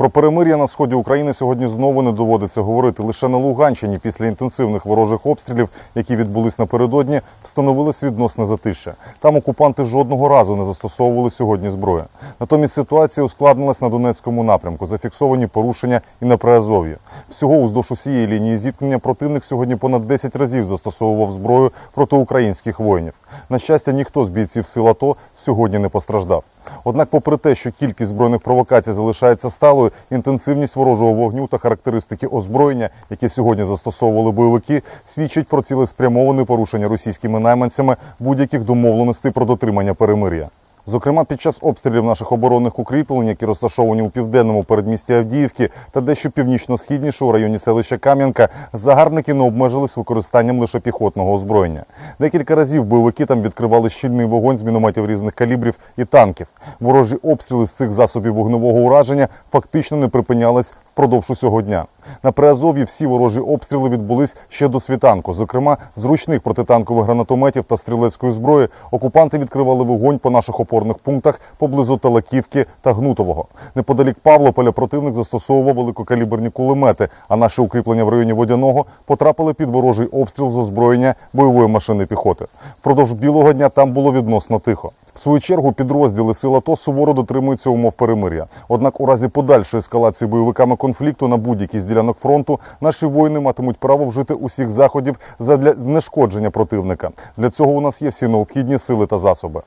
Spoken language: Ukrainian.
Про перемир'я на сході України сьогодні знову не доводиться говорити. Лише на Луганщині після інтенсивних ворожих обстрілів, які відбулись напередодні, встановилось відносне затишя. Там окупанти жодного разу не застосовували сьогодні зброю. Натомість ситуація ускладнилась на Донецькому напрямку. Зафіксовані порушення і на Приазов'ї. Всього уздовж усієї лінії зіткнення противник сьогодні понад 10 разів застосовував зброю проти українських воїнів. На щастя, ніхто з бійців сил АТО сьогодні не постраждав. Однак, попри те, що кількість збройних провокацій залишається сталою, інтенсивність ворожого вогню та характеристики озброєння, які сьогодні застосовували бойовики, свідчить про цілеспрямоване порушення російськими найманцями будь-яких домовленостей про дотримання перемир'я. Зокрема, під час обстрілів наших оборонних укріплень, які розташовані у південному передмісті Авдіївки та дещо північно-східніше у районі селища Кам'янка, загарбники не обмежились використанням лише піхотного озброєння. Декілька разів бойовики там відкривали щільний вогонь з мінометів різних калібрів і танків. Ворожі обстріли з цих засобів вогневого ураження фактично не припинялись впродовж усього дня. На Приазов'ї всі ворожі обстріли відбулись ще до світанку. Зокрема, з ручних протитанкових гранатометів та стрілецької зброї окупанти відкривали вогонь по наших опорних пунктах поблизу Талаківки та Гнутового. Неподалік Павлополя противник застосовував великокаліберні кулемети, а наші укріплення в районі Водяного потрапили під ворожий обстріл з озброєння бойової машини піхоти. Впродовж білого дня там було відносно тихо. В свою чергу підрозділи сил АТО суворо дотримуються умов перемир'я. Однак, у разі подальшої ескалації бойовиками конфлікту на будь-якій з ділянок фронту наші воїни матимуть право вжити усіх заходів задля знешкодження противника. Для цього у нас є всі необхідні сили та засоби.